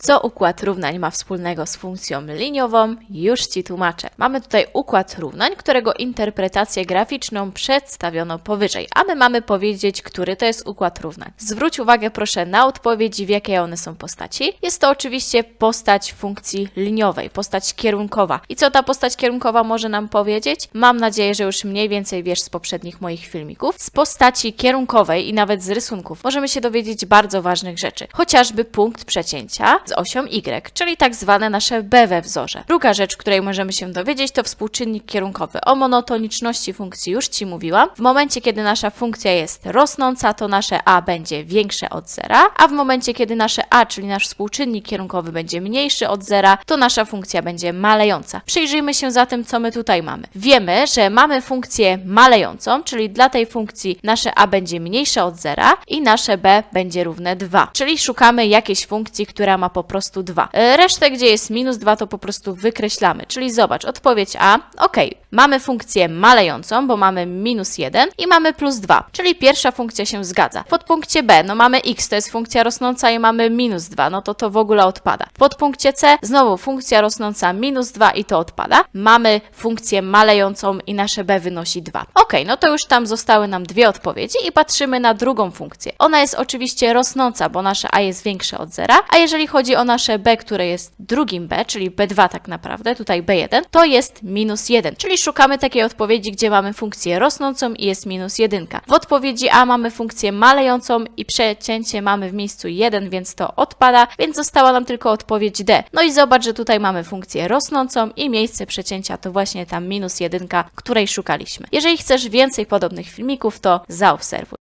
Co układ równań ma wspólnego z funkcją liniową? Już Ci tłumaczę. Mamy tutaj układ równań, którego interpretację graficzną przedstawiono powyżej, a my mamy powiedzieć, który to jest układ równań. Zwróć uwagę proszę na odpowiedzi, w jakiej one są postaci. Jest to oczywiście postać funkcji liniowej, postać kierunkowa. I co ta postać kierunkowa może nam powiedzieć? Mam nadzieję, że już mniej więcej wiesz z poprzednich moich filmików. Z postaci kierunkowej i nawet z rysunków możemy się dowiedzieć bardzo ważnych rzeczy. Chociażby punkt przecięcia z osią Y, czyli tak zwane nasze B we wzorze. Druga rzecz, której możemy się dowiedzieć, to współczynnik kierunkowy. O monotoniczności funkcji już Ci mówiłam. W momencie, kiedy nasza funkcja jest rosnąca, to nasze A będzie większe od zera, a w momencie, kiedy nasze A, czyli nasz współczynnik kierunkowy będzie mniejszy od zera, to nasza funkcja będzie malejąca. Przyjrzyjmy się zatem, co my tutaj mamy. Wiemy, że mamy funkcję malejącą, czyli dla tej funkcji nasze A będzie mniejsze od zera i nasze B będzie równe 2. Czyli szukamy jakiejś funkcji, która ma po prostu 2. E, Resztę, gdzie jest minus 2, to po prostu wykreślamy. Czyli zobacz, odpowiedź A, ok, mamy funkcję malejącą, bo mamy minus 1 i mamy plus 2, czyli pierwsza funkcja się zgadza. W podpunkcie B, no mamy x, to jest funkcja rosnąca i mamy minus 2, no to to w ogóle odpada. W podpunkcie C, znowu funkcja rosnąca minus 2 i to odpada. Mamy funkcję malejącą i nasze B wynosi 2. Ok, no to już tam zostały nam dwie odpowiedzi i patrzymy na drugą funkcję. Ona jest oczywiście rosnąca, bo nasze A jest większe od zera, a jeżeli chodzi o nasze B, które jest drugim B, czyli B2 tak naprawdę, tutaj B1, to jest minus 1, czyli szukamy takiej odpowiedzi, gdzie mamy funkcję rosnącą i jest minus 1. W odpowiedzi A mamy funkcję malejącą i przecięcie mamy w miejscu 1, więc to odpada, więc została nam tylko odpowiedź D. No i zobacz, że tutaj mamy funkcję rosnącą i miejsce przecięcia to właśnie ta minus 1, której szukaliśmy. Jeżeli chcesz więcej podobnych filmików, to zaobserwuj.